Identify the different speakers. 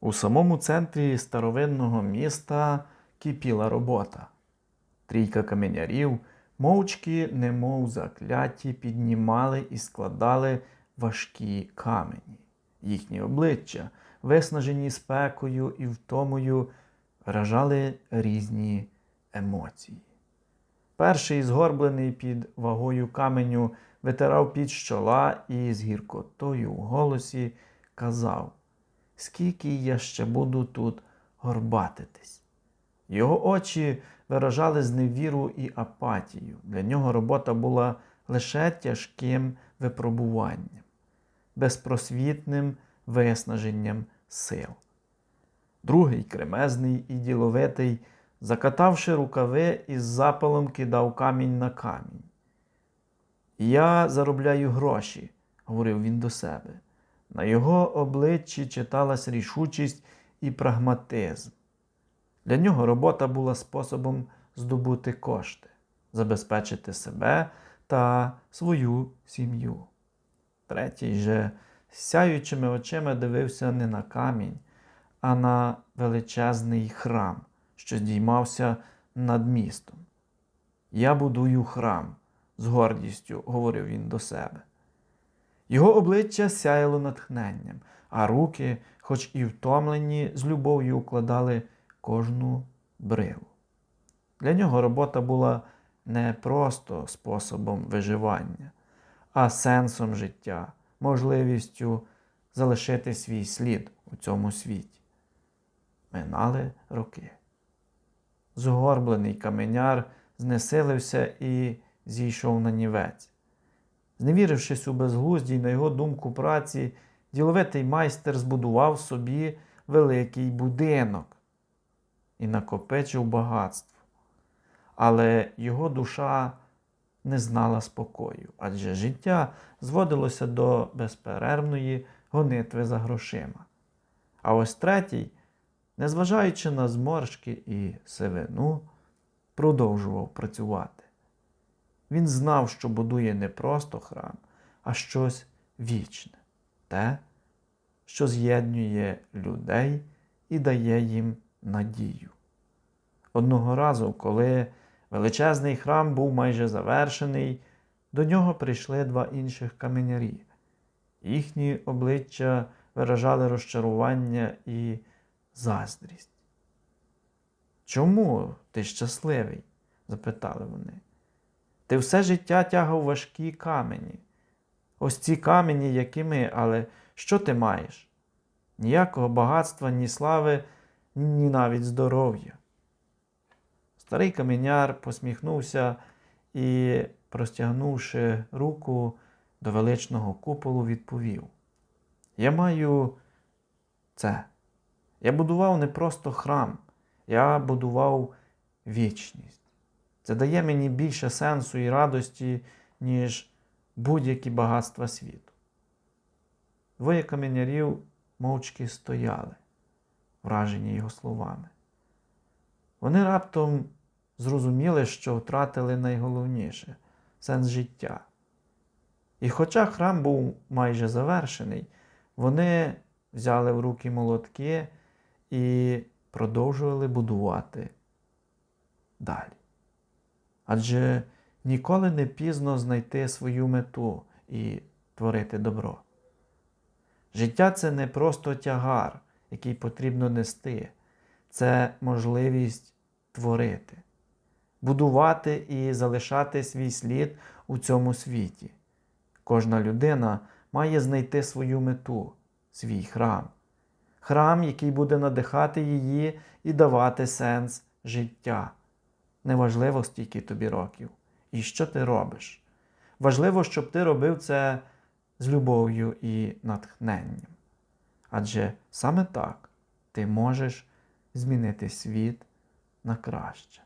Speaker 1: У самому центрі старовинного міста кипіла робота. Трійка каменярів мовчки, немов закляті, піднімали і складали важкі камені. Їхні обличчя, виснажені спекою і втомою, виражали різні емоції. Перший, згорблений під вагою каменю, витирав під щола і з гіркотою в голосі казав, скільки я ще буду тут горбатитись. Його очі виражали зневіру і апатію. Для нього робота була лише тяжким випробуванням, безпросвітним виснаженням сил. Другий, кремезний і діловитий, закатавши рукави із запалом кидав камінь на камінь. Я заробляю гроші, говорив він до себе. На його обличчі читалась рішучість і прагматизм. Для нього робота була способом здобути кошти, забезпечити себе та свою сім'ю. Третій же сяючими очима дивився не на камінь, а на величезний храм, що здіймався над містом. Я будую храм, з гордістю говорив він до себе. Його обличчя сяяло натхненням, а руки, хоч і втомлені, з любов'ю укладали кожну брилу. Для нього робота була не просто способом виживання, а сенсом життя, можливістю залишити свій слід у цьому світі. Минали роки. Згорблений каменяр знесилився і зійшов на нівець. Зневірившись у безглуздій, на його думку, праці, діловитий майстер збудував собі великий будинок і накопичив багатство. Але його душа не знала спокою, адже життя зводилося до безперервної гонитви за грошима. А ось третій, незважаючи на зморшки і сивину, продовжував працювати. Він знав, що будує не просто храм, а щось вічне, те, що з'єднує людей і дає їм надію. Одного разу, коли величезний храм був майже завершений, до нього прийшли два інших каменярі. Їхні обличчя виражали розчарування і заздрість. Чому ти щасливий? запитали вони. Ти все життя тягав важкі камені. Ось ці камені, які ми, але що ти маєш? Ніякого багатства, ні слави, ні навіть здоров'я. Старий каменяр посміхнувся і, простягнувши руку до величного куполу, відповів: Я маю це. Я будував не просто храм, я будував вічність. Це дає мені більше сенсу і радості, ніж будь-які багатства світу. Двоє каменярів мовчки стояли, вражені його словами. Вони раптом зрозуміли, що втратили найголовніше сенс життя. І хоча храм був майже завершений, вони взяли в руки молотки і продовжували будувати далі. Адже ніколи не пізно знайти свою мету і творити добро. Життя це не просто тягар, який потрібно нести, це можливість творити, будувати і залишати свій слід у цьому світі. Кожна людина має знайти свою мету, свій храм, храм, який буде надихати її і давати сенс життя. Неважливо, скільки тобі років і що ти робиш. Важливо, щоб ти робив це з любов'ю і натхненням. Адже саме так ти можеш змінити світ на краще.